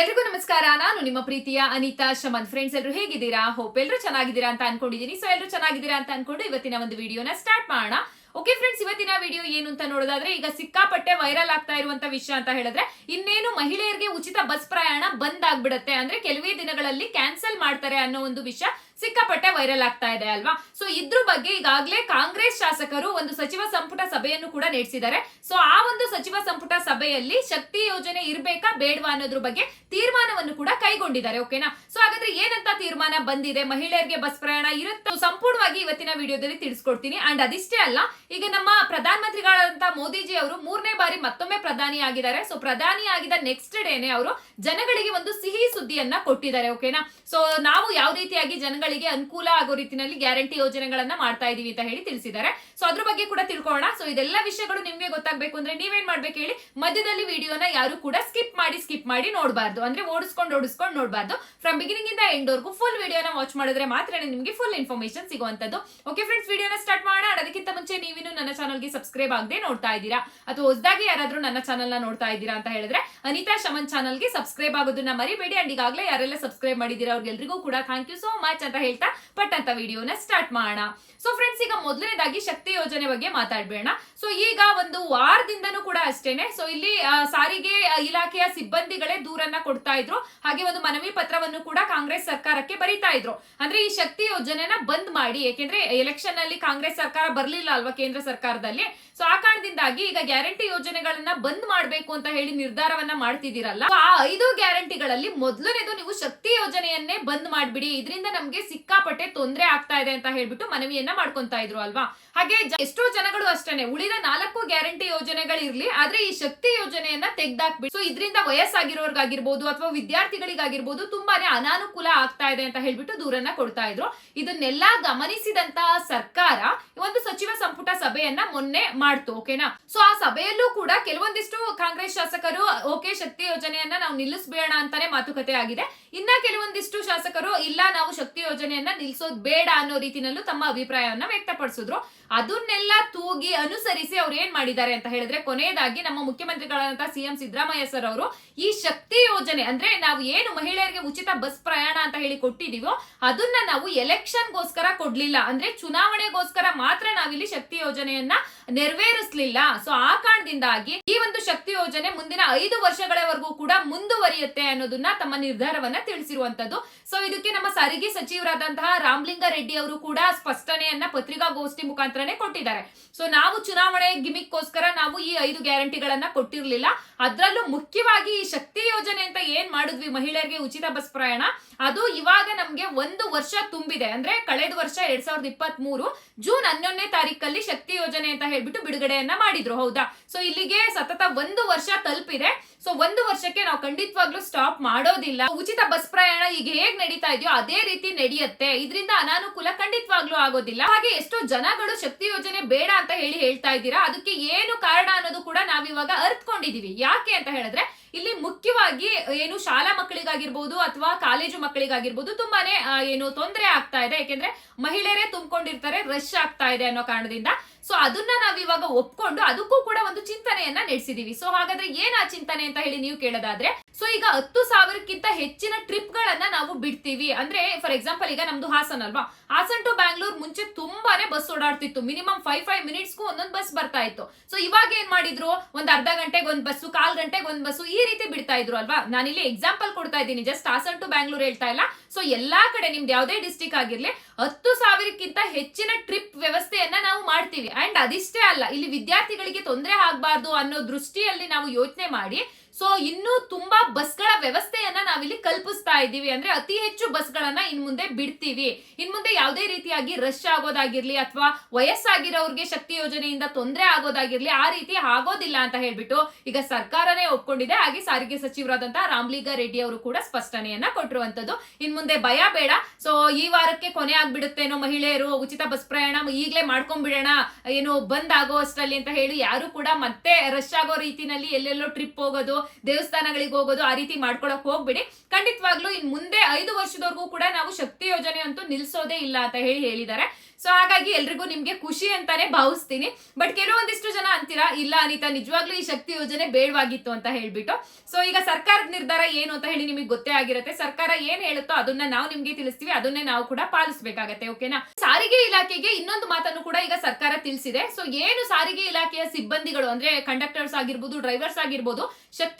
ಎಲ್ರಿಗೂ ನಮಸ್ಕಾರ. ನಾನು ನಿಮ್ಮ ಪ್ರೀತಿಯ ಅನಿತಾ ಶಮನ್. ಫ್ರೆಂಡ್ಸ್ ಎಲ್ಲರೂ ಹೇಗಿದ್ದೀರಾ? ಹೋಪ್ ಎಲ್ಲರೂ ಚೆನ್ನಾಗಿದ್ದೀರಾ ಅಂತ ಅನ್ಕೊಂಡಿದ್ದೀನಿ ಸೊ ಎಲ್ಲರೂ ಚೆನ್ನಾಗಿದ್ದೀರಾ ಅಂತ ಅನ್ಕೊಂಡು ಇವತ್ತಿನ ಒಂದು ವಿಡಿಯೋನ ಸ್ಟಾರ್ಟ್ ಮಾಡೋಣ. ಓಕೆ ಫ್ರೆಂಡ್ಸ್ ಇವತ್ತಿನ ವಿಡಿಯೋ ಏನು ಅಂತ ನೋಡೋದಾದ್ರೆ, ಈಗ ಸಿಕ್ಕಾಪಟ್ಟೆ ವೈರಲ್ ಆಗ್ತಾ ಇರುವಂತ ವಿಷಯ ಅಂತ ಹೇಳಿದ್ರೆ, ಇನ್ನೇನು ಮಹಿಳೆಯರಿಗೆ ಉಚಿತ ಬಸ್ ಪ್ರಯಾಣ ಬಂದ್ ಆಗ್ಬಿಡತ್ತೆ ಅಂದ್ರೆ, ಕೆಲವೇ ದಿನಗಳಲ್ಲಿ ಕ್ಯಾನ್ಸಲ್ ಮಾಡ್ತಾರೆ ಅನ್ನೋ ಒಂದು ವಿಷಯ ಸಿಕ್ಕಾಪಟ್ಟೆ ವೈರಲ್ ಆಗ್ತಾ ಇದೆ ಅಲ್ವಾ? ಸೊ ಇದ್ರ ಬಗ್ಗೆ ಈಗಾಗಲೇ ಕಾಂಗ್ರೆಸ್ ಶಾಸಕರು ಒಂದು ಸಚಿವ ಸಂಪುಟ ಸಭೆಯನ್ನು ಕೂಡ ನಡೆಸಿದ್ದಾರೆ. ಸೊ ಆ ಒಂದು ಸಚಿವ ಸಂಪುಟ ಸಭೆಯಲ್ಲಿ ಶಕ್ತಿ ಯೋಜನೆ ಇರಬೇಕಾ ಬೇಡವಾ ಅನ್ನೋದ್ರ ಬಗ್ಗೆ ತೀರ್ಮಾನವನ್ನು ಕೂಡ ಕೈಗೊಂಡಿದ್ದಾರೆ ಓಕೆನಾ ಸೊ ಹಾಗಾದ್ರೆ ಏನಂತ ತೀರ್ಮಾನ ಬಂದಿದೆ? ಮಹಿಳೆಯರಿಗೆ ಬಸ್ ಪ್ರಯಾಣ ಇರುತ್ತೆ? ಸಂಪೂರ್ಣವಾಗಿ ಇವತ್ತಿನ ವಿಡಿಯೋದಲ್ಲಿ ತಿಳಿಸ್ಕೊಡ್ತೀನಿ. ಅಂಡ್ ಅದಿಷ್ಟೇ ಅಲ್ಲ, ಈಗ ನಮ್ಮ ಪ್ರಧಾನಮಂತ್ರಿಗಳಾದಂತಹ ಮೋದಿಜಿ ಅವರು ಮೂರನೇ ಬಾರಿ ಮತ್ತೊಮ್ಮೆ ಪ್ರಧಾನಿ ಆಗಿದ್ದಾರೆ. ಸೊ ಪ್ರಧಾನಿ ಆಗಿದ ನೆಕ್ಸ್ಟ್ ಡೇನೆ ಅವರು ಜನಗಳಿಗೆ ಒಂದು ಸಿಹಿ ಸುದ್ದಿಯನ್ನ ಕೊಟ್ಟಿದ್ದಾರೆ ಓಕೆನಾ ಸೊ ನಾವು ಯಾವ ರೀತಿಯಾಗಿ ಜನಗಳಿಗೆ ಅನುಕೂಲ ಆಗೋ ರೀತಿಯಲ್ಲಿ ಗ್ಯಾರಂಟಿ ಯೋಜನೆಗಳನ್ನ ಮಾಡ್ತಾ ಇದೀವಿ ಅಂತ ಹೇಳಿ ತಿಳಿಸಿದ್ದಾರೆ. ಸೊ ಅದ್ರ ಬಗ್ಗೆ ಕೂಡ ತಿಳ್ಕೊಳ್ಳೋಣ. ಸೊ ಇದೆಲ್ಲ ವಿಷಯಗಳು ನಿಮ್ಗೆ ಗೊತ್ತಾಗ್ಬೇಕು ಅಂದ್ರೆ ನೀವೇನ್ ಮಾಡ್ಬೇಕು ಹೇಳಿ ಮಧ್ಯದಲ್ಲಿ ವಿಡಿಯೋನ ಯಾರು ಕೂಡ ಸ್ಕಿಪ್ ಮಾಡಿ ಸ್ಕಿಪ್ ಮಾಡಿ ನೋಡಬಾರ್ದು. ಅಂದ್ರೆ ಓಡಿಸ್ಕೊಂಡು ಓಡಿಸ್ಕೊಂಡು ನೋಡಬಾರ್ದು. ಫ್ರಮ್ ಬಿಗಿನಿಂಗ್ ಇಂದ ಎಂಡ್ ವರ್ಗೂ ಫುಲ್ ವಿಡಿಯೋನ ವಾಚ್ ಮಾಡಿದ್ರೆ ಮಾತ್ರ ನಿಮಗೆ ಫುಲ್ ಇನ್ಫಾರ್ಮೇಶನ್ ಸಿಗುವಂತದ್ದು ಓಕೆ ಫ್ರೆಂಡ್ಸ್ ವಿಡಿಯೋನ ಸ್ಟಾರ್ಟ್ ಮಾಡೋಣ. ಅದಕ್ಕಿಂತ ಮುಂಚೆ ನೀವಿನ್ನು ನನ್ನ ಚಾನಲ್ಗೆ ಸಬ್ಸ್ಕ್ರೈಬ್ ಆಗದೆ ನೋಡ್ತಾ ಇದ್ದೀರಾ? ಅಥವಾ ಹೊಸದಾಗಿ ಯಾರಾದರೂ ನನ್ನ ಚಾನಲ್ನ ನೋಡ್ತಾ ಇದ್ದೀರಾ ಅಂತ ಹೇಳಿದ್ರೆ ಅನಿತಾ ಶಮನ್ ಚಾನಲ್ಗೆ ಸಬ್ಸ್ಕ್ರೈಬ್ ಆಗೋದನ್ನ ಮರಿಬೇಡಿ. ಅಂಡ್ ಈಗಾಗಲೇ ಯಾರೆಲ್ಲ ಸಬ್ಸ್ಕ್ರೈಬ್ ಮಾಡಿದೀರಾ ಅವ್ರಿಗೆಲ್ರಿಗೂ ಕೂಡ ಥ್ಯಾಂಕ್ ಯು ಸೋ ಮಚ್ ಅಂತ ಹೇಳ್ತಾ ಪಟ್ಟಂತ ವಿಡಿಯೋನ ಸ್ಟಾರ್ಟ್ ಮಾಡೋಣ. ಸೊ ಫ್ರೆಂಡ್ಸ್ ಈಗ ಮೊದಲನೇದಾಗಿ ಶಕ್ತಿ ಯೋಜನೆ ಬಗ್ಗೆ ಮಾತಾಡ್ಬೇಡ ಸೊ ಈಗ ಒಂದು ವಾರದಿಂದನೂ ಕೂಡ ಅಷ್ಟೇನೆ. ಸೊ ಇಲ್ಲಿ ಸಾರಿಗೆ ಇಲಾಖೆಯ ಸಿಬ್ಬಂದಿಗಳೇ ದೂರನ್ನ ಕೊಡ್ತಾ ಇದ್ರು. ಹಾಗೆ ಒಂದು ಮನವಿ ಪತ್ರವನ್ನು ಕೂಡ ಕಾಂಗ್ರೆಸ್ ಸರ್ಕಾರಕ್ಕೆ ಬರೀತಾ ಇದ್ರು. ಅಂದ್ರೆ ಈ ಶಕ್ತಿ ಯೋಜನೆನ ಬಂದ್ ಮಾಡಿ, ಏಕೆಂದ್ರೆ ಎಲೆಕ್ಷನ್ ಅಲ್ಲಿ ಕಾಂಗ್ರೆಸ್ ಸರ್ಕಾರ ಬರ್ಲಿಲ್ಲ ಅಲ್ವಾ ಕೇಂದ್ರ ಸರ್ಕಾರದಲ್ಲಿ. ಸೊ ಆ ಕಾರಣದಿಂದಾಗಿ ಈಗ ಗ್ಯಾರಂಟಿ ಯೋಜನೆಗಳನ್ನ ಬಂದ್ ಮಾಡಬೇಕು ಅಂತ ಹೇಳಿ ನಿರ್ಧಾರವನ್ನ ಮಾಡ್ತಿದ್ದೀರಲ್ಲ. ಆ ಐದು ಗ್ಯಾರಂಟಿಗಳಲ್ಲಿ ಮೊದಲನೇದು ನೀವು ಶಕ್ತಿ ಯೋಜನೆಯನ್ನೇ ಬಂದ್ ಮಾಡ್ಬಿಡಿ. ಇದರಿಂದ ನಮ್ಗೆ ಸಿಕ್ಕಾಪಟ್ಟೆ ತೊಂದರೆ ಆಗ್ತಾ ಇದೆ ಅಂತ ಹೇಳ್ಬಿಟ್ಟು ಮನವಿಯನ್ನ ಮಾಡ್ಕೊಂತಾ ಇದ್ರು ಅಲ್ವಾ? ಹಾಗೆ ಎಷ್ಟೋ ಜನಗಳು ಅಷ್ಟೇನೆ, ಉಳಿದ ನಾಲ್ಕು ಗ್ಯಾರಂಟಿ ಯೋಜನೆಗಳಿರ್ಲಿ, ಆದ್ರೆ ಈ ಶಕ್ತಿ ಯೋಜನೆಯನ್ನ ತೆಗ್ದಾಕ್ಬಿಟ್ಟು ಸೊ ಇದರಿಂದ ವಯಸ್ಸಾಗಿರೋರ್ಗಾಗಿರ್ಬೋದು ಅಥವಾ ವಿದ್ಯಾರ್ಥಿಗಳಿಗಾಗಿರ್ಬೋದು ತುಂಬಾನೇ ಅನಾನುಕೂಲ ಆಗ್ತಾ ಇದೆ ಅಂತ ಹೇಳ್ಬಿಟ್ಟು ದೂರನ್ನ ಕೊಡ್ತಾ ಇದ್ರು. ಇದನ್ನೆಲ್ಲಾ ಗಮನಿಸಿದಂತಹ ಸರ್ಕಾರ ಒಂದು ಸಚಿವ ಸಂಪುಟ ಸಭೆಯನ್ನ ಮೊನ್ನೆ ಮಾಡ್ತು ಓಕೆನಾ ಸೊ ಆ ಸಭೆಯಲ್ಲೂ ಕೂಡ ಕೆಲವೊಂದಿಷ್ಟು ಕಾಂಗ್ರೆಸ್ ಶಾಸಕರು ಓಕೆ ಶಕ್ತಿ ಯೋಜನೆಯನ್ನ ನಾವು ನಿಲ್ಲಿಸಬೇಡ ಅಂತಾನೆ ಮಾತುಕತೆ ಆಗಿದೆ. ಇನ್ನ ಕೆಲವೊಂದಿಷ್ಟು ಶಾಸಕರು, ಇಲ್ಲ, ನಾವು ಶಕ್ತಿ ಯೋಜನೆಯನ್ನ ನಿಲ್ಸೋದ್ ಬೇಡ ಅನ್ನೋ ರೀತಿನಲ್ಲೂ ತಮ್ಮ ಅಭಿಪ್ರಾಯವನ್ನ ವ್ಯಕ್ತಪಡಿಸಿದ್ರು. ಅದನ್ನೆಲ್ಲ ತೂಗಿ ಅನುಸರಿಸಿ ಅವ್ರು ಏನ್ ಮಾಡಿದ್ದಾರೆ ಅಂತ ಹೇಳಿದ್ರೆ ಕೊನೆಯದಾಗಿ ನಮ್ಮ ಮುಖ್ಯಮಂತ್ರಿಗಳಾದಂತಹ ಸಿಎಂ ಸಿದ್ದರಾಮಯ್ಯ ಸರ್ ಅವರು ಈ ಶಕ್ತಿ ಯೋಜನೆ ಅಂದ್ರೆ ನಾವು ಏನು ಮಹಿಳೆಯರಿಗೆ ಉಚಿತ ಬಸ್ ಪ್ರಯಾಣ ಅಂತ ಹೇಳಿ ಕೊಟ್ಟಿದೀವೋ ಅದನ್ನ ನಾವು ಎಲೆಕ್ಷನ್ಗೋಸ್ಕರ ಕೊಡ್ಲಿಲ್ಲ. ಅಂದ್ರೆ ಚುನಾವಣೆಗೋಸ್ಕರ ಮಾತ್ರ ನಾವಿಲ್ಲಿ ಶಕ್ತಿ ಯೋಜನೆಯನ್ನ ನೆರವೇರಿಸಲಿಲ್ಲ. ಸೊ ಆ ಕಾರಣದಿಂದಾಗಿ ಈ ಒಂದು ಶಕ್ತಿ ಯೋಜನೆ ಮುಂದಿನ ಐದು ವರ್ಷಗಳವರೆಗೂ ಕೂಡ ಮುಂದುವರಿಯುತ್ತೆ ಅನ್ನೋದನ್ನ ತಮ್ಮ ನಿರ್ಧಾರವನ್ನ ತಿಳಿಸಿರುವಂತದ್ದು. ಸೊ ಇದಕ್ಕೆ ನಮ್ಮ ಸಾರಿಗೆ ಸಚಿವರಾದಂತಹ ರಾಮಲಿಂಗ ರೆಡ್ಡಿ ಅವರು ಕೂಡ ಸ್ಪಷ್ಟನೆಯನ್ನ ಪತ್ರಿಕಾಗೋಷ್ಠಿ ಮುಖಾಂತರನೇ ಕೊಟ್ಟಿದ್ದಾರೆ. ಸೊ ನಾವು ಚುನಾವಣೆ ಗಿಮಿಕ್ಕೋಸ್ಕರ ನಾವು ಈ ಐದು ಗ್ಯಾರಂಟಿಗಳನ್ನ ಕೊಟ್ಟಿರಲಿಲ್ಲ. ಅದರಲ್ಲೂ ಮುಖ್ಯವಾಗಿ ಈ ಶಕ್ತಿ ಯೋಜನೆ ಅಂತ ಏನ್ ಮಾಡಿದ್ವಿ ಮಹಿಳೆಯರಿಗೆ ಉಚಿತ ಬಸ್ ಪ್ರಯಾಣ, ಅದು ಇವಾಗ ನಮ್ಗೆ ಒಂದು ವರ್ಷ ತುಂಬಿದೆ. ಅಂದ್ರೆ ಕಳೆದ ವರ್ಷ ಎರಡ್ ಸಾವಿರದ ಇಪ್ಪತ್ತ್ ಮೂರು ಜೂನ್ ಹನ್ನೊಂದನೇ ತಾರೀಕಲ್ಲಿ ಶಕ್ತಿ ಯೋಜನೆ ಅಂತ ಹೇಳ್ಬಿಟ್ಟು ಬಿಡುಗಡೆಯನ್ನ ಮಾಡಿದ್ರು, ಹೌದಾ? ಸೊ ಇಲ್ಲಿಗೆ ಸತತ ಒಂದು ವರ್ಷ ತಲುಪಿದೆ. ಸೊ ಒಂದು ವರ್ಷಕ್ಕೆ ನಾವು ಖಂಡಿತವಾಗ್ಲೂ ಸ್ಟಾಪ್ ಮಾಡೋದಿಲ್ಲ. ಉಚಿತ ಬಸ್ ಪ್ರಯಾಣ ಈಗ ಹೇಗ್ ನಡೀತಾ ಇದೆಯೋ ಅದೇ ರೀತಿ ನಡೆಯುತ್ತೆ. ಇದರಿಂದ ಅನಾನುಕೂಲ ಖಂಡಿತವಾಗ್ಲೂ ಆಗೋದಿಲ್ಲ. ಹಾಗೆ ಎಷ್ಟೋ ಜನಗಳು ಶಕ್ತಿ ಯೋಜನೆ ಬೇಡ ಅಂತ ಹೇಳಿ ಹೇಳ್ತಾ ಇದ್ದೀರಾ? ಅದಕ್ಕೆ ಏನು ಕಾರಣ ಅನ್ನೋದು ಕೂಡ ನಾವಿವಾಗ ಅರ್ತ್ಕೊಂಡಿದೀವಿ. ಯಾಕೆ ಅಂತ ಹೇಳಿದ್ರೆ, ಇಲ್ಲಿ ಮುಖ್ಯವಾಗಿ ಏನು ಶಾಲಾ ಮಕ್ಕಳಿಗಾಗಿರ್ಬೋದು ಅಥವಾ ಕಾಲೇಜು ಮಕ್ಕಳಿಗಾಗಿರ್ಬೋದು ತುಂಬಾನೇ ಏನು ತೊಂದರೆ ಆಗ್ತಾ ಇದೆ. ಯಾಕೆಂದ್ರೆ ಮಹಿಳೆಯರೇ ತುಂಬಿಕೊಂಡಿರ್ತಾರೆ, ರಶ್ ಆಗ್ತಾ ಇದೆ ಅನ್ನೋ ಕಾರಣದಿಂದ. ಸೊ ಅದನ್ನ ನಾವಿವಾಗ ಒಪ್ಕೊಂಡು ಅದಕ್ಕೂ ಕೂಡ ಒಂದು ಚಿಂತನೆಯನ್ನ ನಡೆಸಿದೀವಿ. ಸೊ ಹಾಗಾದ್ರೆ ಏನ್ ಆ ಚಿಂತನೆ ಅಂತ ಹೇಳಿ ನೀವು ಕೇಳೋದಾದ್ರೆ ಸೊ ಈಗ ಹತ್ತು ಸಾವಿರಕ್ಕಿಂತ ಹೆಚ್ಚಿನ ಟ್ರಿಪ್ ಗಳನ್ನ ನಾವು ಬಿಡ್ತೀವಿ. ಅಂದ್ರೆ ಫಾರ್ ಎಕ್ಸಾಂಪಲ್ ಈಗ ನಮ್ದು ಹಾಸನ್ ಅಲ್ವಾ? ಹಾಸನ್ ಟು ಬ್ಯಾಂಗ್ಳೂರ್ ಮುಂಚೆ ತುಂಬಾನೇ ಬಸ್ ಓಡಾಡ್ತಿತ್ತು. ಮಿನಿಮಮ್ ಫೈವ್ ಫೈವ್ ಮಿನಿಟ್ಸ್ಗೂ ಒಂದೊಂದು ಬಸ್ ಬರ್ತಾ ಇತ್ತು. ಸೊ ಇವಾಗ ಏನ್ ಮಾಡಿದ್ರು? ಒಂದ್ ಅರ್ಧ ಗಂಟೆಗೆ ಒಂದ್ ಬಸ್ಸು ಕಾಲ್ ಗಂಟೆಗೆ ಒಂದ್ ಬಸ್ಸು ಈ ರೀತಿ ಬಿಡ್ತಾ ಇದ್ರು ಅಲ್ವಾ? ನಾನಿಲ್ಲಿ ಎಕ್ಸಾಂಪಲ್ ಕೊಡ್ತಾ ಇದ್ದೀನಿ. ಜಸ್ಟ್ ಹಾಸನ್ ಟು ಬ್ಯಾಂಗ್ಳೂರ್ ಹೇಳ್ತಾ ಇಲ್ಲ. ಸೊ ಎಲ್ಲಾ ಕಡೆ ನಿಮ್ದು ಯಾವುದೇ ಡಿಸ್ಟಿಕ್ ಆಗಿರ್ಲಿ, ಹತ್ತು ಸಾವಿರಕ್ಕಿಂತ ಹೆಚ್ಚಿನ ಟ್ರಿಪ್ ವ್ಯವಸ್ಥೆಯನ್ನ ನಾವು ಮಾಡ್ತೀವಿ. ಅಂಡ್ ಅದಿಷ್ಟೇ ಅಲ್ಲ, ಇಲ್ಲಿ ವಿದ್ಯಾರ್ಥಿಗಳಿಗೆ ತೊಂದರೆ ಆಗಬಾರ್ದು ಅನ್ನೋ ದೃಷ್ಟಿಯಲ್ಲಿ ನಾವು ಯೋಚನೆ ಮಾಡಿ ಸೊ ಇನ್ನೂ ತುಂಬಾ ಬಸ್ಗಳ ವ್ಯವಸ್ಥೆಯನ್ನ ನಾವಿಲ್ಲಿ ಕಲ್ಪಿಸ್ತಾ ಇದ್ದೀವಿ. ಅಂದ್ರೆ ಅತಿ ಹೆಚ್ಚು ಬಸ್ಗಳನ್ನ ಇನ್ ಮುಂದೆ ಬಿಡ್ತೀವಿ. ಇನ್ ಮುಂದೆ ಯಾವುದೇ ರೀತಿಯಾಗಿ ರಶ್ ಆಗೋದಾಗಿರ್ಲಿ ಅಥವಾ ವಯಸ್ಸಾಗಿರೋರ್ಗೆ ಶಕ್ತಿ ಯೋಜನೆಯಿಂದ ತೊಂದರೆ ಆಗೋದಾಗಿರ್ಲಿ ಆ ರೀತಿ ಆಗೋದಿಲ್ಲ ಅಂತ ಹೇಳ್ಬಿಟ್ಟು ಈಗ ಸರ್ಕಾರನೇ ಒಪ್ಕೊಂಡಿದೆ. ಹಾಗೆ ಸಾರಿಗೆ ಸಚಿವರಾದಂತಹ ರಾಮ್ಲಿಂಗ ರೆಡ್ಡಿ ಅವರು ಕೂಡ ಸ್ಪಷ್ಟನೆಯನ್ನ ಕೊಟ್ಟಿರುವಂತದ್ದು ಇನ್ ಮುಂದೆ ಭಯ ಬೇಡ. ಸೊ ಈ ವಾರಕ್ಕೆ ಕೊನೆ ಆಗ್ಬಿಡುತ್ತೇನೋ ಮಹಿಳೆಯರು, ಉಚಿತ ಬಸ್ ಪ್ರಯಾಣ ಈಗಲೇ ಮಾಡ್ಕೊಂಡ್ಬಿಡೋಣ, ಏನು ಬಂದ್ ಆಗೋ ಅಷ್ಟರಲ್ಲಿ ಅಂತ ಹೇಳಿ ಯಾರು ಕೂಡ ಮತ್ತೆ ರಶ್ ಆಗೋ ರೀತಿನಲ್ಲಿ ಎಲ್ಲೆಲ್ಲೋ ಟ್ರಿಪ್ ಹೋಗೋದು ದೇವಸ್ಥಾನಗಳಿಗೆ ಹೋಗೋದು ಆ ರೀತಿ ಮಾಡ್ಕೊಳಕ್ ಹೋಗ್ಬಿಡಿ. ಖಂಡಿತವಾಗ್ಲೂ ಇನ್ ಮುಂದೆ ಐದು ವರ್ಷದವರೆಗೂ ಕೂಡ ನಾವು ಶಕ್ತಿ ಯೋಜನೆ ಅಂತೂ ನಿಲ್ಸೋದೇ ಇಲ್ಲ ಅಂತ ಹೇಳಿ ಹೇಳಿದ್ದಾರೆ. ಸೊ ಹಾಗಾಗಿ ಎಲ್ರಿಗೂ ನಿಮ್ಗೆ ಖುಷಿ ಅಂತಾನೆ ಭಾವಿಸ್ತೀನಿ. ಬಟ್ ಕೆಲವೊಂದಿಷ್ಟು ಜನ ಅಂತೀರಾ, ಇಲ್ಲ ಅನಿತಾ, ನಿಜವಾಗ್ಲೂ ಈ ಶಕ್ತಿ ಯೋಜನೆ ಬೇಡವಾಗಿತ್ತು ಅಂತ ಹೇಳ್ಬಿಟ್ಟು. ಸೊ ಈಗ ಸರ್ಕಾರದ ನಿರ್ಧಾರ ಏನು ಅಂತ ಹೇಳಿ ನಿಮಗೆ ಗೊತ್ತೇ ಆಗಿರುತ್ತೆ. ಸರ್ಕಾರ ಏನ್ ಹೇಳುತ್ತೋ ಅದನ್ನ ನಾವು ನಿಮ್ಗೆ ತಿಳಿಸ್ತೀವಿ. ಅದನ್ನೇ ನಾವು ಕೂಡ ಪಾಲಿಸಬೇಕಾಗತ್ತೆ, ಓಕೆನಾ? ಸಾರಿಗೆ ಇಲಾಖೆಗೆ ಇನ್ನೊಂದು ಮಾತನ್ನು ಕೂಡ ಈಗ ಸರ್ಕಾರ ತಿಳಿಸಿದೆ. ಸೊ ಏನು ಸಾರಿಗೆ ಇಲಾಖೆಯ ಸಿಬ್ಬಂದಿಗಳು, ಅಂದ್ರೆ ಕಂಡಕ್ಟರ್ಸ್ ಆಗಿರ್ಬೋದು, ಡ್ರೈವರ್ಸ್ ಆಗಿರ್ಬೋದು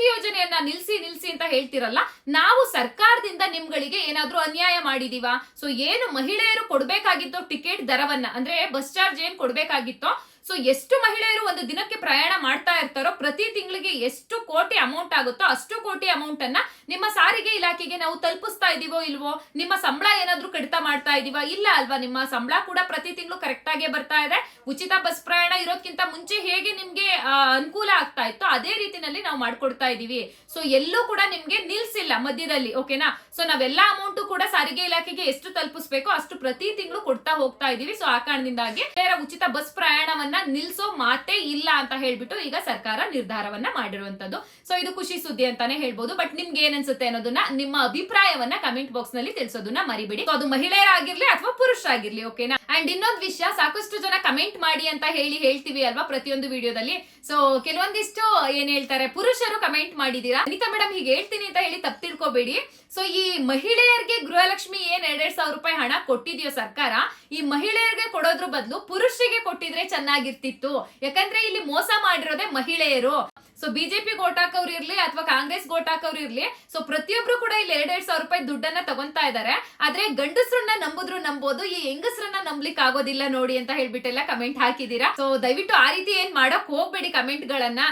ಯೋಜನೆಯನ್ನ ನಿಲ್ಸಿ ನಿಲ್ಸಿ ಅಂತ ಹೇಳ್ತಿರಲ್ಲ, ನಾವು ಸರ್ಕಾರದಿಂದ ನಿಮ್ಗಳಿಗೆ ಏನಾದ್ರೂ ಅನ್ಯಾಯ ಮಾಡಿದೀವಾ? ಸೊ ಏನು ಮಹಿಳೆಯರು ಕೊಡ್ಬೇಕಾಗಿತ್ತೋ ಟಿಕೆಟ್ ದರವನ್ನ, ಅಂದ್ರೆ ಬಸ್ ಚಾರ್ಜ್ ಏನ್ ಕೊಡ್ಬೇಕಾಗಿತ್ತೋ ಸೊ ಎಷ್ಟು ಮಹಿಳೆಯರು ಒಂದು ದಿನಕ್ಕೆ ಪ್ರಯಾಣ ಮಾಡ್ತಾ ಇರ್ತಾರೋ ಪ್ರತಿ ತಿಂಗಳಿಗೆ ಎಷ್ಟು ಕೋಟಿ ಅಮೌಂಟ್ ಆಗುತ್ತೋ ಅಷ್ಟು ಕೋಟಿ ಅಮೌಂಟ್ ಅನ್ನ ನಿಮ್ಮ ಸಾರಿಗೆ ಇಲಾಖೆಗೆ ನಾವು ತಲುಪಿಸ್ತಾ ಇದೀವೋ ಇಲ್ವೋ, ನಿಮ್ಮ ಸಂಬಳ ಏನಾದ್ರೂ ಕಡಿತ ಮಾಡ್ತಾ ಇದೀವಾ ಇಲ್ಲ ಅಲ್ವಾ? ನಿಮ್ಮ ಸಂಬಳ ಕೂಡ ಪ್ರತಿ ತಿಂಗಳು ಕರೆಕ್ಟ್ ಆಗೇ ಬರ್ತಾ ಇದೆ. ಉಚಿತ ಬಸ್ ಪ್ರಯಾಣ ಇರೋದ್ಕಿಂತ ಮುಂಚೆ ಹೇಗೆ ನಿಮ್ಗೆ ಅನುಕೂಲ ಆಗ್ತಾ ಇತ್ತು ಅದೇ ರೀತಿನಲ್ಲಿ ನಾವು ಮಾಡ್ಕೊಡ್ತಾ ಇದೀವಿ. ಸೊ ಎಲ್ಲೂ ಕೂಡ ನಿಮ್ಗೆ ನಿಲ್ಸಿಲ್ಲ ಮಧ್ಯದಲ್ಲಿ ಓಕೆನಾ ಸೊ ನಾವೆಲ್ಲ ಅಮೌಂಟ್ ಕೂಡ ಸಾರಿಗೆ ಇಲಾಖೆಗೆ ಎಷ್ಟು ತಲುಪಿಸ್ಬೇಕೋ ಅಷ್ಟು ಪ್ರತಿ ತಿಂಗಳು ಕೊಡ್ತಾ ಹೋಗ್ತಾ ಇದೀವಿ. ಸೊ ಆ ಕಾರಣದಿಂದಾಗಿ ಉಚಿತ ಬಸ್ ಪ್ರಯಾಣವನ್ನ ನಿಲ್ಸೋ ಮಾತೇ ಇಲ್ಲ ಅಂತ ಹೇಳ್ಬಿಟ್ಟು ಈಗ ಸರ್ಕಾರ ನಿರ್ಧಾರವನ್ನ ಮಾಡಿರುವಂತದ್ದು. ಸೊ ಇದು ಖುಷಿ ಸುದ್ದಿ ಅಂತಾನೆ ಹೇಳ್ಬೋದು. ಬಟ್ ನಿಮ್ಗೆ ಏನ್ ಅನ್ಸುತ್ತೆ ಅನ್ನೋದನ್ನ ನಿಮ್ಮ ಅಭಿಪ್ರಾಯವನ್ನ ಕಮೆಂಟ್ ಬಾಕ್ಸ್ನಲ್ಲಿ ತಿಳಿಸೋದನ್ನ ಮರಿಬೇಡಿ. ಅದು ಮಹಿಳೆಯರಾಗಿರ್ಲಿ ಅಥವಾ ಪುರುಷರಾಗಿರ್ಲಿ ಓಕೆನಾ ಅಂಡ್ ಇನ್ನೊಂದು ವಿಷಯ, ಸಾಕಷ್ಟು ಜನ ಕಮೆಂಟ್ ಮಾಡಿ ಅಂತ ಹೇಳಿ ಹೇಳ್ತೀವಿ ಅಲ್ವಾ ಪ್ರತಿಯೊಂದು ವಿಡಿಯೋದಲ್ಲಿ. ಸೊ ಕೆಲವೊಂದಿಷ್ಟು ಏನ್ ಹೇಳ್ತಾರೆ, ಪುರುಷರು ಕಮೆಂಟ್ ಮಾಡಿದೀರಾ? ಅನಿತಾ ಮೇಡಮ್ ಹೀಗೆ ಹೇಳ್ತೀನಿ ಅಂತ ಹೇಳಿ ತಪ್ಪು ತಿಳ್ಕೊಬೇಡಿ. ಸೊ ಈ ಮಹಿಳೆಯರಿಗೆ ಗೃಹಲಕ್ಷ್ಮಿ ಏನ್ ಎರಡೆರಡ್ ಸಾವಿರ ರೂಪಾಯಿ ಹಣ ಕೊಟ್ಟಿದ್ಯೋ ಸರ್ಕಾರ, ಈ ಮಹಿಳೆಯರಿಗೆ ಕೊಡೋದ್ರ ಬದಲು ಪುರುಷರಿಗೆ ಕೊಟ್ಟಿದ್ರೆ ಚೆನ್ನಾಗಿರ್ತಿತ್ತು ಯಾಕಂದ್ರೆ ಇಲ್ಲಿ ಮೋಸ ಮಾಡಿರೋದೇ ಮಹಿಳೆಯರು. ಸೊ ಬಿಜೆಪಿ ಓಟ್ ಹಾಕೋರು ಇರ್ಲಿ ಅಥವಾ ಕಾಂಗ್ರೆಸ್ ಓಟ್ ಹಾಕೋರು ಇರ್ಲಿ ಸೊ ಪ್ರತಿಯೊಬ್ರು ಕೂಡ ಇಲ್ಲಿ ಎರಡೆರಡ್ ಸಾವಿರ ರೂಪಾಯಿ ದುಡ್ಡನ್ನ ತಗೊಂತಾ ಇದಾರೆ. ಆದ್ರೆ ಗಂಡಸ್ರನ್ನ ನಂಬುದ್ರು ನಂಬೋದು, ಈ ಹೆಂಗಸ್ರನ್ನ ನಂಬ್ಲಿಕ್ ಆಗೋದಿಲ್ಲ ನೋಡಿ ಅಂತ ಹೇಳ್ಬಿಟ್ಟೆಲ್ಲ ಕಮೆಂಟ್ ಹಾಕಿದೀರಾ. ಸೊ ದಯವಿಟ್ಟು ಆ ರೀತಿ ಏನ್ ಮಾಡಕ್ ಹೋಗ್ಬೇಡಿ ಕಮೆಂಟ್ ಗಳನ್ನ.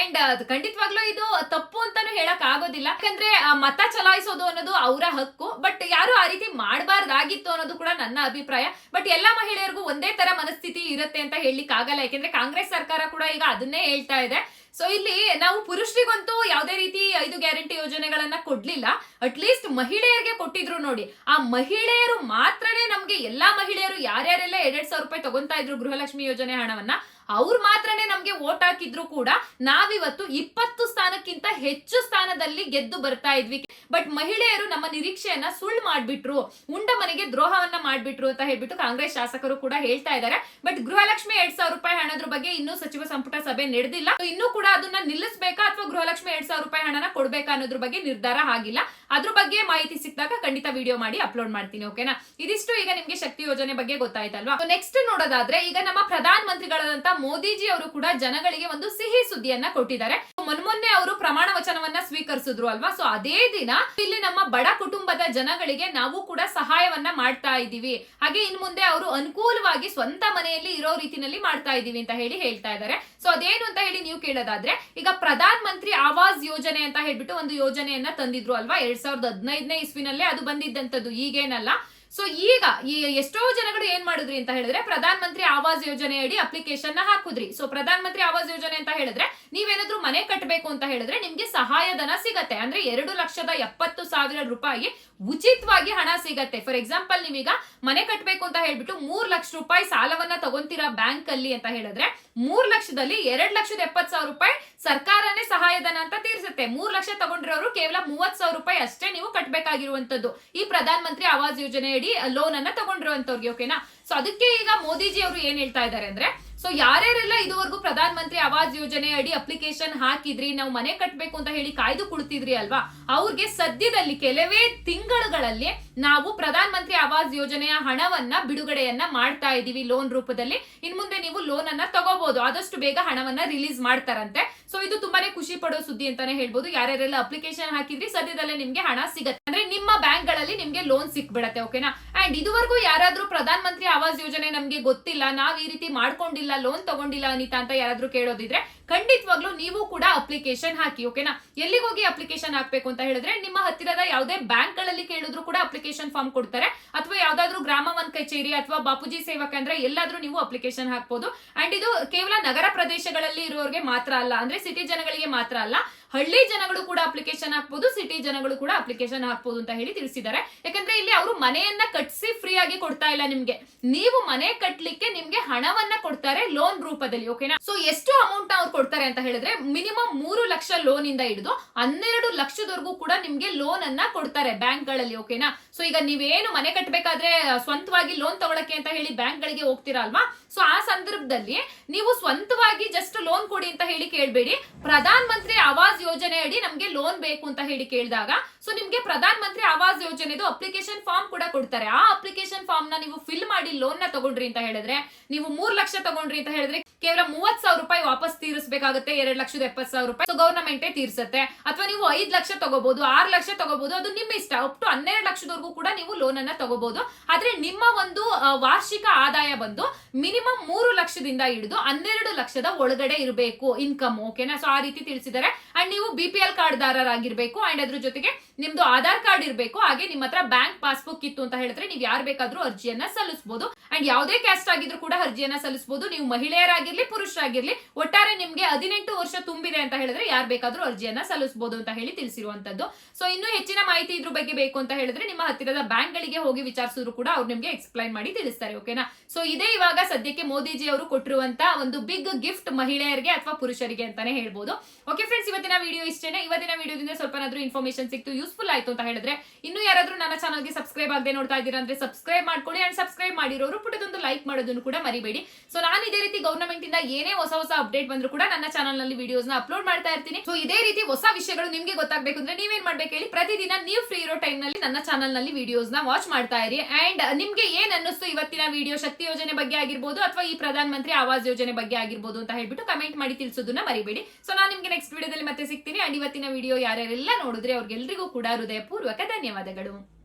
ಅಂಡ್ ಖಂಡಿತವಾಗ್ಲೂ ಇದು ತಪ್ಪು ಅಂತಾನು ಹೇಳಕ್ ಆಗೋದಿಲ್ಲ. ಯಾಕಂದ್ರೆ ಮತ ಚಲಾಯಿಸೋದು ಅನ್ನೋದು ಅವರ ಹಕ್ಕು ಬಟ್ ಯಾರು ಆ ರೀತಿ ಮಾಡಬಾರ್ದಾಗಿತ್ತು ಅನ್ನೋದು ಕೂಡ ನನ್ನ ಅಭಿಪ್ರಾಯ. ಬಟ್ ಎಲ್ಲಾ ಮಹಿಳೆಯರಿಗೂ ಒಂದೇ ತರ ಮನಸ್ಥಿತಿ ಇರುತ್ತೆ ಅಂತ ಹೇಳಲಿಕ್ಕೆ ಆಗಲ್ಲ ಯಾಕಂದ್ರೆ ಕಾಂಗ್ರೆಸ್ ಸರ್ಕಾರ ಕೂಡ ಈಗ ಅದನ್ನೇ ಹೇಳ್ತಾ ಇದೆ. ಸೊ ಇಲ್ಲಿ ನಾವು ಪುರುಷರಿಗಂತೂ ಯಾವುದೇ ರೀತಿ ಐದು ಗ್ಯಾರಂಟಿ ಯೋಜನೆಗಳನ್ನ ಕೊಡ್ಲಿಲ್ಲ. ಅಟ್ಲೀಸ್ಟ್ ಮಹಿಳೆಯರಿಗೆ ಕೊಟ್ಟಿದ್ರು ನೋಡಿ. ಆ ಮಹಿಳೆಯರು ಮಾತ್ರನೇ ನಮ್ಗೆ ಎಲ್ಲಾ ಮಹಿಳೆಯರು ಯಾರ್ಯಾರೆಲ್ಲ ಎರಡ್ ಸಾವಿರ ರೂಪಾಯಿ ತಗೊಂತಾ ಇದ್ರು ಗೃಹಲಕ್ಷ್ಮಿ ಯೋಜನೆ ಹಣವನ್ನ ಅವ್ರು ಮಾತ್ರನೇ ನಮ್ಗೆ ವೋಟ್ ಹಾಕಿದ್ರು ಕೂಡ ನಾವಿವತ್ತು ಇಪ್ಪತ್ತು ಸ್ಥಾನಕ್ಕಿಂತ ಹೆಚ್ಚು ಸ್ಥಾನದಲ್ಲಿ ಗೆದ್ದು ಬರ್ತಾ ಇದ್ವಿ. ಬಟ್ ಮಹಿಳೆಯರು ನಮ್ಮ ನಿರೀಕ್ಷೆಯನ್ನ ಸುಳ್ಳು ಮಾಡ್ಬಿಟ್ರು. ಉಂಡ ಮನೆಗೆ ದ್ರೋಹವನ್ನ ಮಾಡ್ಬಿಟ್ರು ಅಂತ ಹೇಳ್ಬಿಟ್ಟು ಕಾಂಗ್ರೆಸ್ ಶಾಸಕರು ಕೂಡ ಹೇಳ್ತಾ ಇದ್ದಾರೆ ಬಟ್ ಗೃಹಲಕ್ಷ್ಮಿ ಎರಡ್ ಸಾವಿರ ರೂಪಾಯಿ ಹಣದ್ರ ಬಗ್ಗೆ ಇನ್ನೂ ಸಚಿವ ಸಂಪುಟ ಸಭೆ ನಡೆದಿಲ್ಲ. ಇನ್ನೂ ಕೂಡ ಅದನ್ನ ನಿಲ್ಲಿಸಬೇಕಾ ಅಥವಾ ಗೃಹಲಕ್ಷ್ಮಿ ಎರಡ್ ಸಾವಿರ ರೂಪಾಯಿ ಹಣನ ಕೊಡ್ಬೇಕಾ ಅನ್ನೋದ್ರ ಬಗ್ಗೆ ನಿರ್ಧಾರ ಆಗಿಲ್ಲ. ಅದ್ರ ಬಗ್ಗೆ ಮಾಹಿತಿ ಸಿಕ್ಕಿದಾಗ ಖಂಡಿತ ವಿಡಿಯೋ ಮಾಡಿ ಅಪ್ಲೋಡ್ ಮಾಡ್ತೀನಿ, ಓಕೆನಾ? ಇದಿಷ್ಟು ಈಗ ನಿಮ್ಗೆ ಶಕ್ತಿ ಯೋಜನೆ ಬಗ್ಗೆ ಗೊತ್ತಾಯ್ತಲ್ವಾ? ನೆಕ್ಸ್ಟ್ ನೋಡೋದಾದ್ರೆ ಈಗ ನಮ್ಮ ಪ್ರಧಾನ ಮಂತ್ರಿಗಳಾದಂತ ಮೋದಿಜಿ ಅವರು ಕೂಡ ಜನಗಳಿಗೆ ಒಂದು ಸಿಹಿ ಸುದ್ದಿಯನ್ನ ಕೊಟ್ಟಿದ್ದಾರೆ. ಮೊನ್ಮೊನ್ನೆ ಅವರು ಪ್ರಮಾಣ ವಚನವನ್ನ ಸ್ವೀಕರಿಸಿದ್ರು ಅಲ್ವಾ? ಸೊ ಅದೇ ದಿನ ಇಲ್ಲಿ ನಮ್ಮ ಬಡ ಕುಟುಂಬದ ಜನಗಳಿಗೆ ನಾವು ಕೂಡ ಸಹಾಯವನ್ನ ಮಾಡ್ತಾ ಇದ್ದೀವಿ. ಹಾಗೆ ಇನ್ ಮುಂದೆ ಅವರು ಅನುಕೂಲವಾಗಿ ಸ್ವಂತ ಮನೆಯಲ್ಲಿ ಇರೋ ರೀತಿನಲ್ಲಿ ಮಾಡ್ತಾ ಇದ್ದೀವಿ ಅಂತ ಹೇಳಿ ಹೇಳ್ತಾ ಇದ್ದಾರೆ. ಸೊ ಅದೇನು ಅಂತ ಹೇಳಿ ನೀವು ಕೇಳೋದಾದ್ರೆ, ಈಗ ಪ್ರಧಾನ ಮಂತ್ರಿ ಆವಾಸ್ ಯೋಜನೆ ಅಂತ ಹೇಳ್ಬಿಟ್ಟು ಒಂದು ಯೋಜನೆಯನ್ನ ತಂದಿದ್ರು ಅಲ್ವಾ? ಎರಡ್ ಸಾವಿರದ ಹದಿನೈದನೇ ಇಸ್ವಿನಲ್ಲೇ ಅದು ಬಂದಿದ್ದಂತದ್ದು. ಈಗೇನಲ್ಲ. ಸೊ ಈಗ ಈ ಎಷ್ಟೋ ಜನಗಳು ಏನ್ ಮಾಡಿದ್ರಿ ಅಂತ ಹೇಳಿದ್ರೆ ಪ್ರಧಾನ ಮಂತ್ರಿ ಆವಾಸ್ ಯೋಜನೆ ಅಡಿ ಅಪ್ಲಿಕೇಶನ್ನ ಹಾಕುದ್ರಿ. ಸೊ ಪ್ರಧಾನ ಮಂತ್ರಿ ಆವಾಸ್ ಯೋಜನೆ ಅಂತ ಹೇಳಿದ್ರೆ, ನೀವೇನಾದ್ರೂ ಮನೆ ಕಟ್ಟಬೇಕು ಅಂತ ಹೇಳಿದ್ರೆ ನಿಮ್ಗೆ ಸಹಾಯಧನ ಸಿಗತ್ತೆ. ಅಂದ್ರೆ ಎರಡು ಲಕ್ಷದ ಎಪ್ಪತ್ತು ಸಾವಿರ ರೂಪಾಯಿ ಉಚಿತವಾಗಿ ಹಣ ಸಿಗತ್ತೆ. ಫಾರ್ ಎಕ್ಸಾಂಪಲ್ ನೀವೀಗ ಮನೆ ಕಟ್ಟಬೇಕು ಅಂತ ಹೇಳ್ಬಿಟ್ಟು ಮೂರ್ ಲಕ್ಷ ರೂಪಾಯಿ ಸಾಲವನ್ನ ತಗೊಂತೀರಾ ಬ್ಯಾಂಕ್ ಅಲ್ಲಿ ಅಂತ ಹೇಳಿದ್ರೆ, ಮೂರ್ ಲಕ್ಷದಲ್ಲಿ ಎರಡ್ ಲಕ್ಷದ ಎಪ್ಪತ್ ಸಾವಿರ ರೂಪಾಯಿ ಸರ್ಕಾರನೇ ಸಹಾಯಧನ ಅಂತ ತೀರಿಸುತ್ತೆ. ಮೂರ್ ಲಕ್ಷ ತಗೊಂಡಿರೋರು ಕೇವಲ ಮೂವತ್ ಸಾವಿರ ರೂಪಾಯಿ ಅಷ್ಟೇ ನೀವು ಕಟ್ಟಬೇಕಾಗಿರುವಂತದ್ದು ಈ ಪ್ರಧಾನ ಮಂತ್ರಿ ಆವಾಸ್ ಯೋಜನೆಯಡಿ ಲೋನ್ ಅನ್ನ ತಗೊಂಡಿರುವಂತವ್ರಿಗೆ ಓಕೆನಾ ಸೊ ಅದಕ್ಕೆ ಈಗ ಮೋದಿಜಿ ಅವರು ಏನ್ ಹೇಳ್ತಾ ಇದ್ದಾರೆ ಅಂದ್ರೆ ಸೊ ಯಾರ್ಯಾರೆಲ್ಲ ಇದುವರೆಗೂ ಪ್ರಧಾನ ಮಂತ್ರಿ ಆವಾಸ್ ಯೋಜನೆ ಅಡಿ ಅಪ್ಲಿಕೇಶನ್ ಹಾಕಿದ್ರಿ, ನಾವು ಮನೆ ಕಟ್ಟಬೇಕು ಅಂತ ಹೇಳಿ ಕಾಯ್ದು ಕುಳಿತಿದ್ರಿ ಅಲ್ವಾ? ಅವ್ರಿಗೆ ಸದ್ಯದಲ್ಲಿ ಕೆಲವೇ ತಿಂಗಳುಗಳಲ್ಲಿ ನಾವು ಪ್ರಧಾನ ಮಂತ್ರಿ ಆವಾಸ್ ಯೋಜನೆಯ ಹಣವನ್ನ, ಬಿಡುಗಡೆಯನ್ನ ಮಾಡ್ತಾ ಇದೀವಿ ಲೋನ್ ರೂಪದಲ್ಲಿ. ಇನ್ ಮುಂದೆ ನೀವು ಲೋನ್ ಅನ್ನ ತಗೋಬಹುದು ಆದಷ್ಟು ಬೇಗ ಹಣವನ್ನ ರಿಲೀಸ್ ಮಾಡ್ತಾರಂತೆ. ಸೊ ಇದು ತುಂಬಾನೇ ಖುಷಿ ಪಡೋ ಸುದ್ದಿ ಅಂತಾನೆ ಹೇಳ್ಬೋದು. ಯಾರ್ಯಾರೆಲ್ಲ ಅಪ್ಲಿಕೇಶನ್ ಹಾಕಿದ್ರಿ, ಸದ್ಯದಲ್ಲೇ ನಿಮ್ಗೆ ಹಣ ಸಿಗತ್ತೆ. ಅಂದ್ರೆ ಬ್ಯಾಂಕ್ಗಳಲ್ಲಿ ನಿಮ್ಗೆ ಲೋನ್ ಸಿಕ್ಬಿಡತ್ತೆ ಓಕೆನಾ ಅಂಡ್ ಇದುವರೆಗೂ ಯಾರಾದ್ರೂ ಪ್ರಧಾನ ಮಂತ್ರಿ ಆವಾಸ್ ಯೋಜನೆ ನಮ್ಗೆ ಗೊತ್ತಿಲ್ಲ, ನಾವ್ ಈ ರೀತಿ ಮಾಡ್ಕೊಂಡಿಲ್ಲ ಲೋನ್ ತಗೊಂಡಿಲ್ಲ ಅನಿತಾ ಅಂತ ಯಾರಾದ್ರೂ ಕೇಳೋದಿದ್ರೆ ಖಂಡಿತವಾಗ್ಲೂ ನೀವು ಕೂಡ ಅಪ್ಲಿಕೇಶನ್ ಹಾಕಿ ಓಕೆನಾ ಎಲ್ಲಿಗೆ ಹೋಗಿ ಅಪ್ಲಿಕೇಶನ್ ಹಾಕ್ಬೇಕು ಅಂತ ಹೇಳಿದ್ರೆ, ನಿಮ್ಮ ಹತ್ತಿರದ ಯಾವುದೇ ಬ್ಯಾಂಕ್ಗಳಲ್ಲಿ ಕೇಳಿದ್ರು ಕೂಡ ಅಪ್ಲಿಕೇಶನ್ ಫಾರ್ಮ್ ಕೊಡ್ತಾರೆ. ಅಥವಾ ಯಾವ್ದಾದ್ರು ಗ್ರಾಮ ಒನ್ ಕಚೇರಿ ಅಥವಾ ಬಾಪೂಜಿ ಸೇವಾ ಕೇಂದ್ರ, ಎಲ್ಲಾದ್ರೂ ನೀವು ಅಪ್ಲಿಕೇಶನ್ ಹಾಕ್ಬೋದು. ಅಂಡ್ ಇದು ಕೇವಲ ನಗರ ಪ್ರದೇಶಗಳಲ್ಲಿ ಇರುವವರಿಗೆ ಮಾತ್ರ ಅಲ್ಲ, ಅಂದ್ರೆ ಸಿಟಿ ಜನಗಳಿಗೆ ಮಾತ್ರ ಅಲ್ಲ, ಹಳ್ಳಿ ಜನಗಳು ಕೂಡ ಅಪ್ಲಿಕೇಶನ್ ಹಾಕ್ಬೋದು ಸಿಟಿ ಜನಗಳು ಕೂಡ ಅಪ್ಲಿಕೇಶನ್ ಹಾಕ್ಬೋದು ಅಂತ ಹೇಳಿ ತಿಳಿಸಿದ್ದಾರೆ. ಯಾಕಂದ್ರೆ ಇಲ್ಲಿ ಅವರು ಮನೆಯನ್ನ ಕಟ್ಸಿ ಫ್ರೀ ಆಗಿ ಕೊಡ್ತಾ ಇಲ್ಲ ನಿಮ್ಗೆ. ನೀವು ಮನೆ ಕಟ್ಲಿಕ್ಕೆ ನಿಮ್ಗೆ ಹಣವನ್ನ ಕೊಡ್ತಾರೆ ಲೋನ್ ರೂಪದಲ್ಲಿ ಓಕೆನಾ ಸೊ ಎಷ್ಟು ಅಮೌಂಟ್ ಅವ್ರು ಕೊಡ್ತಾರೆ ಅಂತ ಹೇಳಿದ್ರೆ ಮಿನಿಮಮ್ ಮೂರು ಲಕ್ಷ ಲೋನ್ ಇಂದ ಹಿಡಿದು ಹನ್ನೆರಡು ಲಕ್ಷದವರೆಗೂ ಕೂಡ ನಿಮ್ಗೆ ಲೋನ್ ಅನ್ನ ಕೊಡ್ತಾರೆ ಬ್ಯಾಂಕ್ಗಳಲ್ಲಿ ಓಕೆನಾ ಸೊ ಈಗ ನೀವೇನು ಮನೆ ಕಟ್ಟಬೇಕಾದ್ರೆ ಸ್ವಂತವಾಗಿ ಲೋನ್ ತಗೊಳಕ್ಕೆ ಅಂತ ಹೇಳಿ ಬ್ಯಾಂಕ್ ಗಳಿಗೆ ಹೋಗ್ತೀರಾ ಅಲ್ವಾ? ಸೊ ಆ ಸಂದರ್ಭದಲ್ಲಿ ನೀವು ಸ್ವಂತವಾಗಿ ಜಸ್ಟ್ ಲೋನ್ ಕೊಡಿ ಅಂತ ಹೇಳಿ ಕೇಳಬೇಡಿ. ಪ್ರಧಾನ ಮಂತ್ರಿ ಆವಾಸ್ ಯೋಜನೆ ಅಡಿ ನಮ್ಗೆ ಲೋನ್ ಬೇಕು ಅಂತ ಹೇಳಿ ಕೇಳಿದಾಗ ಸೊ ನಿಮ್ಗೆ ಪ್ರಧಾನ ಮಂತ್ರಿ ಆವಾಸ್ ಯೋಜನೆದು ಅಪ್ಲಿಕೇಶನ್ ಫಾರ್ಮ್ ಕೂಡ ಕೊಡ್ತಾರೆ. ಆ ಅಪ್ಲಿಕೇಶನ್ ಫಾರ್ಮ್ನ ನೀವು ಫಿಲ್ ಮಾಡಿ ಲೋನ್ನ ತಗೊಂಡ್ರಿ ಅಂತ ಹೇಳಿದ್ರೆ, ನೀವು ಮೂರ್ ಲಕ್ಷ ತಗೊಂಡ್ರಿ ಅಂತ ಹೇಳಿದ್ರೆ ಕೇವಲ ಮೂವತ್ ಸಾವಿರ ರೂಪಾಯಿ ವಾಪಸ್ ತೀರಿಸಬೇಕಾಗುತ್ತೆ, ಎರಡ್ ಲಕ್ಷದ ಎಪ್ಪತ್ ಸಾವಿರ ರೂಪಾಯಿ. ಸೊ ಗವರ್ನಮೆಂಟೇ ತೀರ್ಸತ್ತೆ. ಅಥವಾ ನೀವು ಐದು ಲಕ್ಷ ತಗೋಬಹುದು ಆರು ಲಕ್ಷ ತಗೋಬಹುದು ಅದು ನಿಮ್ಮ ಇಷ್ಟ. ಅಪ್ ಟು ಹನ್ನೆರಡು ಲಕ್ಷದವರೆಗೂ ಕೂಡ ನೀವು ಲೋನ್ ಅನ್ನ ತಗೋಬಹುದು ಆದ್ರೆ ನಿಮ್ಮ ಒಂದು ವಾರ್ಷಿಕ ಆದಾಯ ಬಂದು ಮಿನಿಮಮ್ ಮೂರು ಲಕ್ಷದಿಂದ ಹಿಡಿದು ಹನ್ನೆರಡು ಲಕ್ಷದ ಒಳಗಡೆ ಇರಬೇಕು ಇನ್ಕಮ್ ಓಕೆನಾ ಸೊ ಆ ರೀತಿ ತಿಳಿಸಿದ್ದಾರೆ. ಅಂಡ್ ನೀವು ಬಿ ಪಿ ಕಾರ್ಡ್ ದಾರರಾಗಿರ್ಬೇಕು ಅಂಡ್ ಅದ್ರ ಜೊತೆಗೆ ನಿಮ್ದು ಆಧಾರ್ ಕಾರ್ಡ್ ಇರಬೇಕು, ಹಾಗೆ ನಿಮ್ಮ ಹತ್ರ ಬ್ಯಾಂಕ್ ಪಾಸ್ಬುಕ್ ಇತ್ತು ಅಂತ ಹೇಳಿದ್ರೆ ನೀವು ಯಾರು ಬೇಕಾದ್ರೂ ಅರ್ಜಿಯನ್ನ ಸಲ್ಲಿಸಬಹುದು ಅಂಡ್ ಯಾವುದೇ ಕ್ಯಾಸ್ಟ್ ಆಗಿದ್ರು ಕೂಡ ಅರ್ಜಿಯನ್ನ ಸಲ್ಲಿಸಬಹುದು ನೀವು ಮಹಿಳೆಯರಾಗಿರ್ಲಿ, ಪುರುಷರಾಗಿರ್ಲಿ, ಒಟ್ಟಾರೆ ನಿಮ್ಗೆ ಹದಿನೆಂಟು ವರ್ಷ ತುಂಬಿದೆ ಅಂತ ಹೇಳಿದ್ರೆ ಯಾರು ಬೇಕಾದ್ರೂ ಅರ್ಜಿಯನ್ನ ಸಲ್ಲಿಸಬಹುದು ಅಂತ ಹೇಳಿ ತಿಳಿಸಿರುವಂತದ್ದು. ಸೊ ಇನ್ನು ಹೆಚ್ಚಿನ ಮಾಹಿತಿ ಇದ್ರ ಬಗ್ಗೆ ಬೇಕು ಅಂತ ಹೇಳಿದ್ರೆ ನಿಮ್ಮ ಹತ್ತಿರದ ಬ್ಯಾಂಕ್ ಗಳಿಗೆ ಹೋಗಿ ವಿಚಾರಿಸಿದ್ರು ಕೂಡ ಅವ್ರು ನಿಮ್ಗೆ ಎಕ್ಸ್ಪ್ಲೈನ್ ಮಾಡಿ ತಿಳಿಸ್ತಾರೆ ಓಕೆನಾ ಸೊ ಇದೇ ಇವಾಗ ಸದ್ಯಕ್ಕೆ ಮೋದಿಜಿ ಅವರು ಕೊಟ್ಟಿರುವಂತ ಒಂದು ಬಿಗ್ ಗಿಫ್ಟ್ ಮಹಿಳೆಯರಿಗೆ ಅಥವಾ ಪುರುಷರಿಗೆ ಅಂತಾನೆ ಹೇಳ್ಬೋದು. ಓಕೆ ಫ್ರೆಂಡ್ಸ್ ಇವತ್ತಿನ ವಿಡಿಯೋ ಇಷ್ಟೇನೆ. ಇವತ್ತಿನ ವಿಡಿಯೋದಿಂದ ಸ್ವಲ್ಪನಾದ್ರೂ ಇನ್ಫಾರ್ಮೇಶನ್ ಸಿಕ್ತು ಯೂಸ್ಫುಲ್ ಆಯ್ತು ಅಂತ ಹೇಳಿದ್ರೆ, ಇನ್ನು ಯಾರಾದ್ರೂ ನನ್ನ ಚಾನಲ್ಗೆ ಸಬ್ಸ್ಕ್ರೈಬ್ ಆಗದೆ ನೋಡ್ತಾ ಇದ್ದೀರಾ ಅಂದ್ರೆ ಸಬ್ಸ್ಕ್ರೈಬ್ ಮಾಡ್ಕೊಳ್ಳಿ ಅಂಡ್ ಸಬ್ಸ್ಕ್ರೈಬ್ ಮಾಡಿರೋರು ಪುಟದೊಂದು ಲೈಕ್ ಮಾಡೋದನ್ನು ಕೂಡ ಮರಿಬೇಡಿ. ಸೊ ನಾನು ಇದೇ ರೀತಿ ಗೌರ್ಮೆಂಟ್ ಇಂದ ಏನೇ ಹೊಸ ಹೊಸ ಅಪ್ಡೇಟ್ ಬಂದ್ರು ಕೂಡ ನನ್ನ ಚಾನಲ್ನಲ್ಲಿ ವಿಡಿಯೋಸ್ನ ಅಪ್ಲೋಡ್ ಮಾಡ್ತಾ ಇರ್ತೀನಿ. ಸೊ ಇದೇ ರೀತಿ ಹೊಸ ವಿಷಯಗಳು ನಿಮ್ಗೆ ಗೊತ್ತಾಗಬೇಕು ಅಂದ್ರೆ ನೀವೇನ್ ಮಾಡ್ಬೇಕು ಹೇಳಿ, ಪ್ರತಿದಿನ ನೀವು ಫ್ರೀ ಇರೋ ಟೈಮ್ನಲ್ಲಿ ನನ್ನ ಚಾನಲ್ನಲ್ಲಿ ವಿಡಿಯೋಸ್ನ ವಾಚ್ ಮಾಡ್ತಾ ಇರಿ. ಅಂಡ್ ನಿಮ್ಗೆ ಏನ್ ಅನ್ನಿಸ್ತು ಇವತ್ತಿನ ವಿಡಿಯೋ ಶಕ್ತಿ ಯೋಜನೆ ಬಗ್ಗೆ ಆಗಿರ್ಬೋದು ಅಥವಾ ಈ ಪ್ರಧಾನ ಮಂತ್ರಿ ಆವಾಸ್ ಯೋಜನೆ ಬಗ್ಗೆ ಆಗಿರ್ಬೋದು ಅಂತ ಹೇಳ್ಬಿಟ್ಟು ಕಮೆಂಟ್ ಮಾಡಿ ತಿಳಿಸೋದನ್ನ ಮರಿಬೇಡಿ. ಸೊ ನಾನು ನಿಮ್ಗೆ ನೆಕ್ಸ್ಟ್ ವಿಡಿಯೋದಲ್ಲಿ ಮತ್ತೆ ಸಿಗ್ತೀನಿ. ಅಂಡ್ ಇವತ್ತಿನ ವಿಡಿಯೋ ಯಾರ್ಯಾರೆಲ್ಲ ನೋಡಿದ್ರೆ ಅವ್ರಿಗೆಲ್ರಿಗೂ ಕೂಡ ಹೃದಯಪೂರ್ವಕ ಧನ್ಯವಾದಗಳು.